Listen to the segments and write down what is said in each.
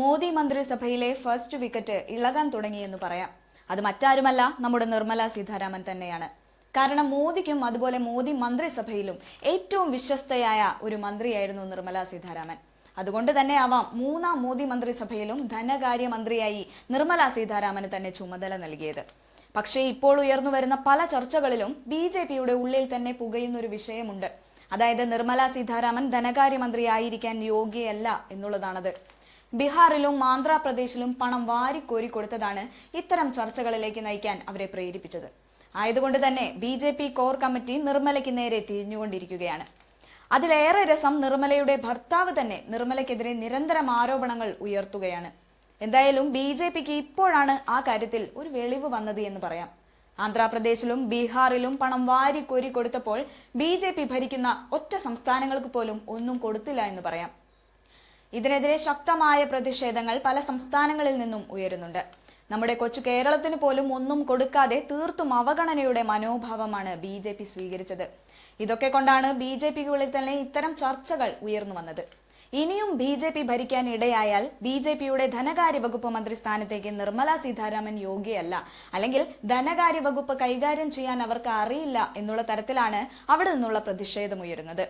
മോദി മന്ത്രിസഭയിലെ first wicket ഇളകാൻ തുടങ്ങിയെന്ന് പറയാം. അത് മറ്റാരുമല്ല നമ്മുടെ നിർമ്മല സീതാരാമൻ തന്നെയാണ്. കാരണം മോദിക്കും അതുപോലെ മോദി മന്ത്രിസഭയിലും ഏറ്റവും വിശ്വസ്തയായ ഒരു മന്ത്രിയായിരുന്നു നിർമ്മല സീതാരാമൻ. അതുകൊണ്ട് തന്നെ ആവാം മൂന്നാം മോദി മന്ത്രിസഭയിലും ധനകാര്യ മന്ത്രിയായി നിർമ്മല സീതാരാമന് തന്നെ ചുമതല നൽകിയത്. പക്ഷേ ഇപ്പോൾ ഉയർന്നു വരുന്ന പല ചർച്ചകളിലും ബി ജെ പിയുടെ ഉള്ളിൽ തന്നെ പുകയുന്ന ഒരു വിഷയമുണ്ട്. അതായത് നിർമ്മല സീതാരാമൻ ധനകാര്യമന്ത്രിയായിരിക്കാൻ യോഗ്യയല്ല എന്നുള്ളതാണത്. ബീഹാറിലും ആന്ധ്രാപ്രദേശിലും പണം വാരിക്കോരി കൊടുത്തതാണ് ഇത്തരം ചർച്ചകളിലേക്ക് നയിക്കാൻ അവരെ പ്രേരിപ്പിച്ചത്. ആയതുകൊണ്ട് തന്നെ B J P core committee നിർമ്മലയ്ക്ക് നേരെ തിരിഞ്ഞുകൊണ്ടിരിക്കുകയാണ്. അതിലേറെ രസം നിർമ്മലയുടെ ഭർത്താവ് തന്നെ നിർമ്മലയ്ക്കെതിരെ നിരന്തരം ആരോപണങ്ങൾ ഉയർത്തുകയാണ്. എന്തായാലും ബി ജെ പിക്ക് ഇപ്പോഴാണ് ആ കാര്യത്തിൽ ഒരു വെളിവ് വന്നത് എന്ന് പറയാം. ആന്ധ്രാപ്രദേശിലും ബീഹാറിലും പണം വാരി വാരിക്കോരി കൊടുത്തപ്പോൾ ബി ഭരിക്കുന്ന ഒറ്റ സംസ്ഥാനങ്ങൾക്ക് പോലും ഒന്നും കൊടുത്തില്ല എന്ന് പറയാം. ഇതിനെതിരെ ശക്തമായ പ്രതിഷേധങ്ങൾ പല സംസ്ഥാനങ്ങളിൽ നിന്നും ഉയരുന്നുണ്ട്. നമ്മുടെ കൊച്ചു കേരളത്തിന് പോലും ഒന്നും കൊടുക്കാതെ തീർത്തും അവഗണനയുടെ മനോഭാവമാണ് ബി ജെ പി സ്വീകരിച്ചത്. ഇതൊക്കെ കൊണ്ടാണ് ബി ജെ പിക്കുള്ളിൽ തന്നെ ഇത്തരം ചർച്ചകൾ ഉയർന്നു വന്നത്. ഇനിയും ബി ജെ പി ഭരിക്കാൻ ഇടയായാൽ ബി ജെ പിയുടെ ധനകാര്യ വകുപ്പ് മന്ത്രി സ്ഥാനത്തേക്ക് നിർമ്മല സീതാരാമൻ യോഗ്യയല്ല. അല്ലെങ്കിൽ ധനകാര്യ വകുപ്പ് കൈകാര്യം ചെയ്യാൻ അവർക്ക് അറിയില്ല എന്നുള്ള തരത്തിലാണ് അവിടെ നിന്നുള്ള പ്രതിഷേധമുയരുന്നത്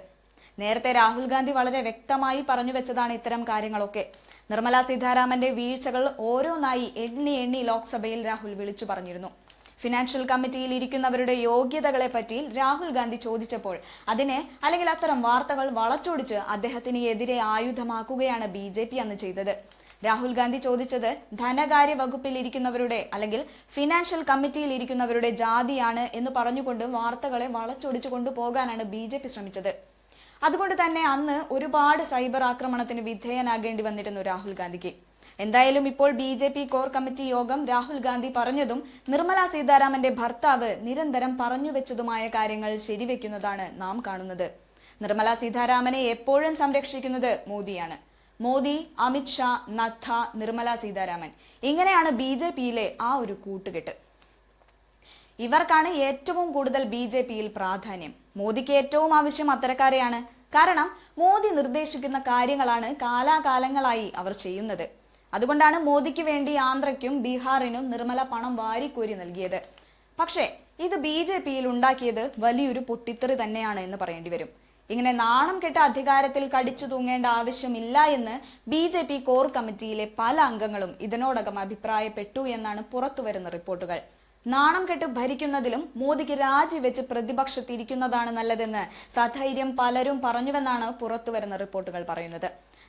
നേരത്തെ രാഹുൽ ഗാന്ധി വളരെ വ്യക്തമായി പറഞ്ഞു വെച്ചതാണ് ഇത്തരം കാര്യങ്ങളൊക്കെ. നിർമ്മല സീതാരാമന്റെ വീഴ്ചകൾ ഓരോന്നായി എണ്ണി എണ്ണി ലോക്സഭയിൽ രാഹുൽ വിളിച്ചു പറഞ്ഞിരുന്നു. ഫിനാൻഷ്യൽ കമ്മിറ്റിയിൽ ഇരിക്കുന്നവരുടെ യോഗ്യതകളെ പറ്റി രാഹുൽ ഗാന്ധി ചോദിച്ചപ്പോൾ അതിനെ അല്ലെങ്കിൽ അത്തരം വാർത്തകൾ വളച്ചൊടിച്ച് അദ്ദേഹത്തിന് എതിരെ ആയുധമാക്കുകയാണ് ബി ജെ പി അന്ന് ചെയ്തത്. രാഹുൽ ഗാന്ധി ചോദിച്ചത് ധനകാര്യ വകുപ്പിൽ ഇരിക്കുന്നവരുടെ അല്ലെങ്കിൽ ഫിനാൻഷ്യൽ കമ്മിറ്റിയിൽ ഇരിക്കുന്നവരുടെ ജാതിയാണ് എന്ന് പറഞ്ഞുകൊണ്ട് വാർത്തകളെ വളച്ചൊടിച്ചു കൊണ്ടുപോകാനാണ് ബി ശ്രമിച്ചത്. അതുകൊണ്ട് തന്നെ അന്ന് ഒരുപാട് സൈബർ ആക്രമണത്തിന് വിധേയനാകേണ്ടി വന്നിരുന്നു രാഹുൽ ഗാന്ധിക്ക്. എന്തായാലും ഇപ്പോൾ B J P core committee യോഗം രാഹുൽ ഗാന്ധി പറഞ്ഞതും നിർമ്മല സീതാരാമന്റെ ഭർത്താവ് നിരന്തരം പറഞ്ഞു വെച്ചതുമായ കാര്യങ്ങൾ ശരിവെക്കുന്നതാണ് നാം കാണുന്നത്. നിർമ്മല സീതാരാമനെ എപ്പോഴും സംരക്ഷിക്കുന്നത് മോദിയാണ്. മോദി അമിത്ഷാ നദ്ദ നിർമ്മല സീതാരാമൻ. ഇങ്ങനെയാണ് ബി ജെ പിയിലെ ആ ഒരു കൂട്ടുകെട്ട്. ഇവർക്കാണ് ഏറ്റവും കൂടുതൽ ബി ജെ പിയിൽ പ്രാധാന്യം. മോദിക്ക് ഏറ്റവും ആവശ്യം അത്തരക്കാരെയാണ്. കാരണം മോദി നിർദ്ദേശിക്കുന്ന കാര്യങ്ങളാണ് കാലാകാലങ്ങളായി അവർ ചെയ്യുന്നത്. അതുകൊണ്ടാണ് മോദിക്ക് വേണ്ടി ആന്ധ്രയ്ക്കും ബീഹാറിനും നിർമ്മല പണം വാരിക്കോരി നൽകിയത്. പക്ഷേ ഇത് ബി ജെ പിയിൽ ഉണ്ടാക്കിയത് വലിയൊരു പൊട്ടിത്തെറി തന്നെയാണ് എന്ന് പറയേണ്ടി വരും. ഇങ്ങനെ നാണം കെട്ട അധികാരത്തിൽ കടിച്ചു തൂങ്ങേണ്ട ആവശ്യമില്ല എന്ന് ബി ജെ പി കോർ കമ്മിറ്റിയിലെ പല അംഗങ്ങളും ഇതിനോടകം അഭിപ്രായപ്പെട്ടു എന്നാണ് പുറത്തുവരുന്ന റിപ്പോർട്ടുകൾ. നാണം കെട്ട് ഭരിക്കുന്നതിലും മോദിക്ക് രാജിവെച്ച് പ്രതിപക്ഷത്തിരിക്കുന്നതാണ് നല്ലതെന്ന് സധൈര്യം പലരും പറഞ്ഞുവെന്നാണ് പുറത്തുവരുന്ന റിപ്പോർട്ടുകൾ പറയുന്നത്.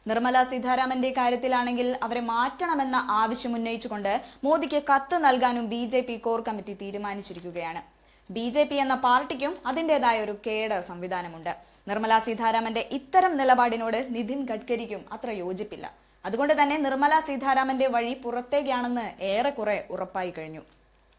നിർമ്മല സീതാരാമന്റെ കാര്യത്തിലാണെങ്കിൽ അവരെ മാറ്റണമെന്ന ആവശ്യം ഉന്നയിച്ചുകൊണ്ട് മോദിക്ക് കത്ത് നൽകാനും B J P core committee തീരുമാനിച്ചിരിക്കുകയാണ്. ബി ജെ പി എന്ന പാർട്ടിക്കും അതിന്റെതായ ഒരു കേഡർ സംവിധാനമുണ്ട്. നിർമ്മല സീതാരാമന്റെ ഇത്തരം നിലപാടിനോട് നിതിൻ ഗഡ്കരിക്കും അത്ര യോജിപ്പില്ല. അതുകൊണ്ട് തന്നെ നിർമ്മല സീതാരാമന്റെ വഴി പുറത്തേക്കാണെന്ന് ഏറെക്കുറെ ഉറപ്പായി കഴിഞ്ഞു.